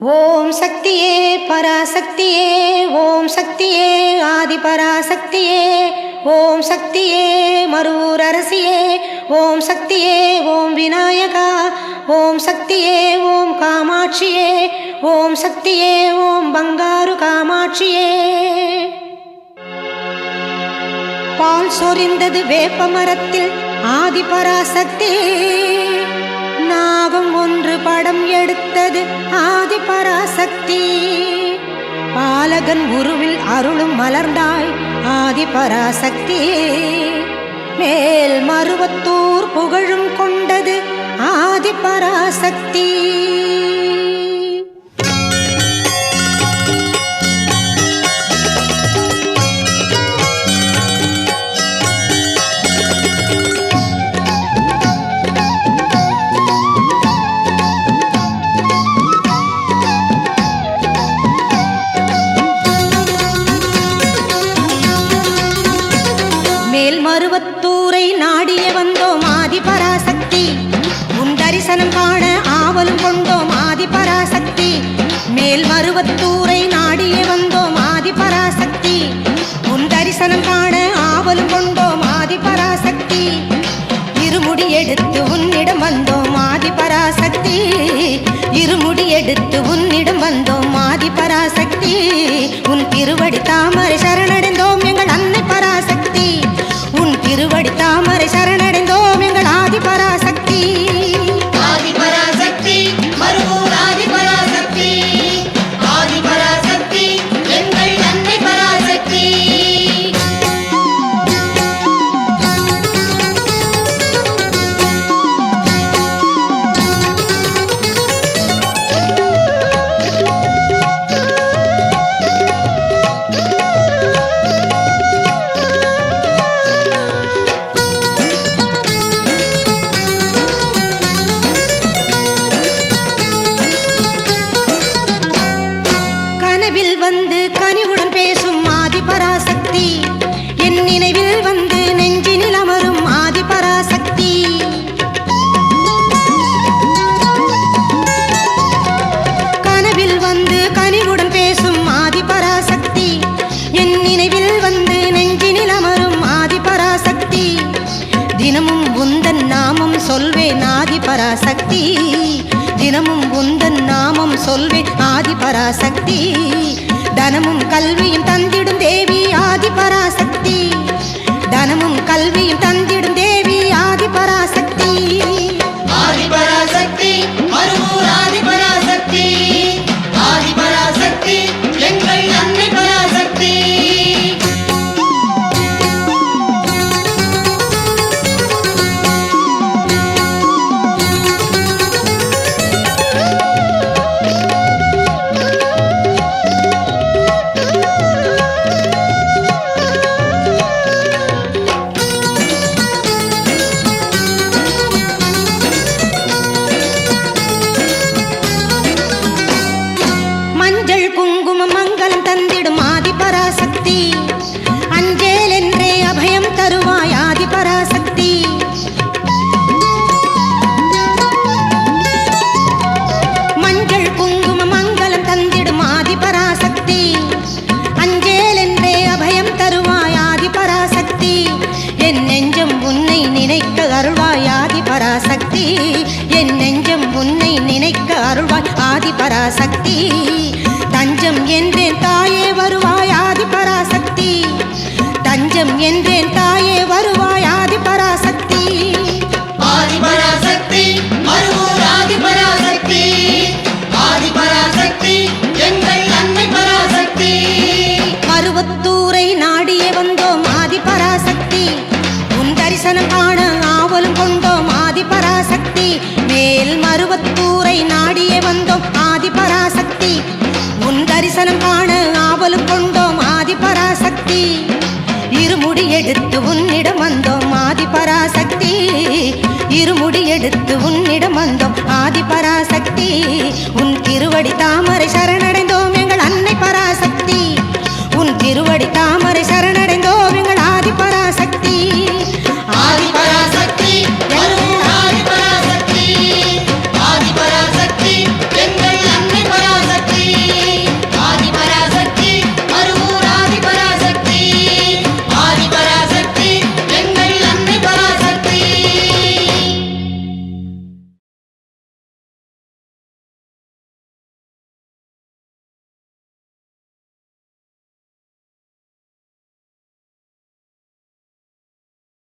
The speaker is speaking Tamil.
ஓம் சக்தியே பராசக்தியே ஓம் சக்தியே ஆதி பராசக்தியே ஓம் சக்தியே மருவூர் அரசியே ஓம் சக்தியே ஓம் விநாயகா ஓம் சக்தியே ஓம் காமாட்சியே ஓம் சக்தியே ஓம் பங்காரு காமாட்சியே. பால் சொரிந்தது வேப்ப மரத்தில் ஆதி பராசக்தியே படம் எடுத்தது ஆதி பராசக்தி பாலகன் உருவில் அருளும் மலர்ந்தாய் ஆதி பராசக்தி மேல் மருவத்தூர் புகழும் கொண்டது ஆதி பராசக்தி மேல் மருவத்தூரை நாடிய வந்தோம் ஆதி பராசக்தி உன் தரிசனம் காண ஆவலும் கொண்டோம் ஆதி பராசக்தி மேல் மருவத்தூரை நாடிய வந்தோம் ஆதி பராசக்தி உன் தரிசனம் காண ஆவலும் கொண்டோம் ஆதி பராசக்தி இருமுடி எடுத்து உன்னிடம் வந்தோம் ஆதி பராசக்தி கனிவுடன் பேசும் ஆதி பராசக்தி என் நினைவில் வந்து நெஞ்சினில் அமரும் ஆதி பராசக்தி கனவில் வந்து கனிவுடன் பேசும் ஆதி பராசக்தி என் நினைவில் வந்து நெஞ்சினில் அமரும் ஆதி பராசக்தி தினமும் உந்தன் நாமம் சொல்வேன் ஆதி பராசக்தி தினமும் உந்தன் நாமம் சொல்வேன் ஆதி பராசக்தி தனமும் கல்வியும் தந்த குங்குமம் தந்திடும் ஆதி பராசக்தி அஞ்சேல் என்றே அபயம் தருவாய் ஆதி பராசக்தி மஞ்சள் குங்கும மங்களம் தந்திடும் ஆதி பராசக்தி அஞ்சேல் என்றே அபயம் தருவாய் ஆதி பராசக்தி என் நெஞ்சம் உன்னை நினைக்க அருள்வாய் ஆதி பராசக்தி என் நெஞ்சம் உன்னை நினைக்க அருள்வாய் ஆதி பராசக்தி என்றேன் தாயே வருவாய் ஆதி பராசக்தி ஆதிபராசக்தி மருவூர் ஆதிபராசக்தி. ஆதிபராசக்தி எங்கள் அன்னை பராசக்தி மருவத்தூரை நாடியே வந்தோம் ஆதி பராசக்தி உன் தரிசனம் காண ஆவலும் கொண்டோம் ஆதி பராசக்தி மேல் மருவத்தூரை நாடியே வந்தோம் ஆதி பராசக்தி உன் தரிசனம் காண ஆவலும் கொண்டோம் ஆதி பராசக்தி இருமுடி எடுத்து உன்னிடம் வந்தோம் ஆதி பராசக்தி. இருமுடி எடுத்து உன்னிடம் வந்தோம் ஆதி பராசக்தி. உன் திருவடி தாமரை சரணடைந்தோம் எங்கள் அன்னை பராசக்தி. உன் திருவடி தாமரை